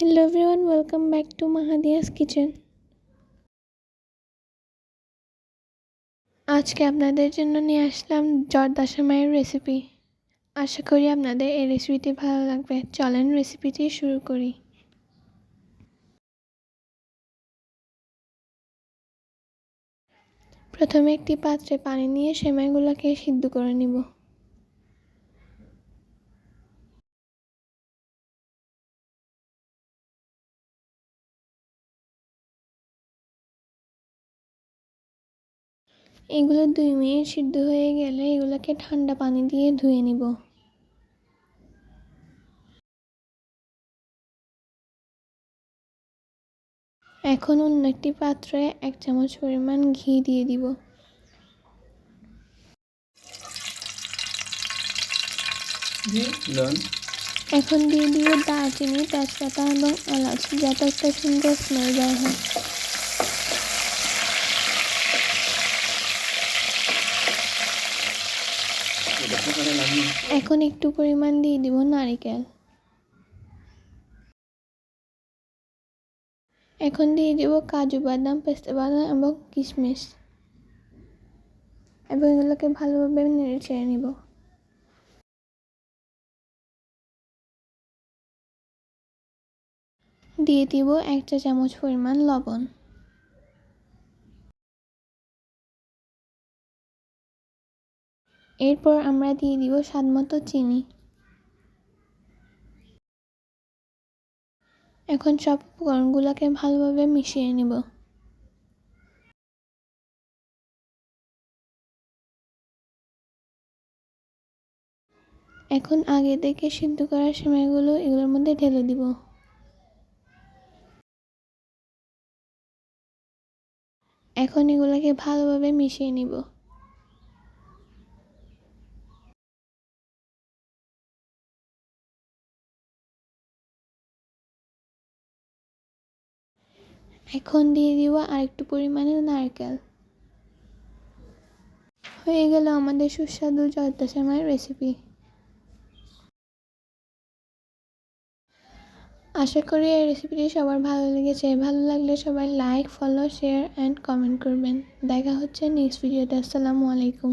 Hello everyone welcome back to Mahadia's kitchen আজকে আপনাদের জন্য নিয়ে আসলাম জর্দা সেমাইয়ের রেসিপি আশা করি আপনাদের এই রেসিপিটি ভালো লাগবে। চলেন রেসিপিটি শুরু করি। প্রথমে একটি পাত্রে পানি নিয়ে সেমাইগুলোকে সিদ্ধ করে নিব। এগুলো দুই মিনিট সিদ্ধ হয়ে গেলে এগুলোকে ঠান্ডা পানি দিয়ে ধুয়ে নিব। এখন অন্য একটি পাত্রে এক চামচ পরিমাণ ঘি দিয়ে দিব। এখন দিয়ে দিব দারচিনি তেজপাতা এবং এলাচ যাতে একটা সুন্দর স্মেল বের হয়। এখন একটু পরিমাণ দিয়ে দিব নারিকেল। এখন দিয়ে দিব কাজু বাদাম, পেস্তা বাদাম এবং কিশমিশ। এবং এগুলোকে ভালোভাবে নেড়ে ছেড়ে নিব। দিয়ে দিব এক চা চামচ পরিমাণ লবণ। এরপর আমরা দিয়ে দিব স্বাদ মতো চিনি। এখন সব উপকরণগুলোকে ভালোভাবে মিশিয়ে নেব। এখন আগে থেকে সিদ্ধ করার সময়গুলো এগুলোর মধ্যে ঢেলে দিব। এখন এগুলোকে ভালোভাবে মিশিয়ে নিব। এখন দিয়ে দিব আরেকটু পরিমাণে নারকেল। হয়ে গেল আমাদের সুস্বাদু জর্দা সেমাইয়ের রেসিপি আশা করি এই রেসিপিটি সবার ভালো লেগেছে। ভালো লাগলে সবাই like follow share and comment করবেন। দেখা হচ্ছে নেক্সট ভিডিওতে আসসালামু আলাইকুম।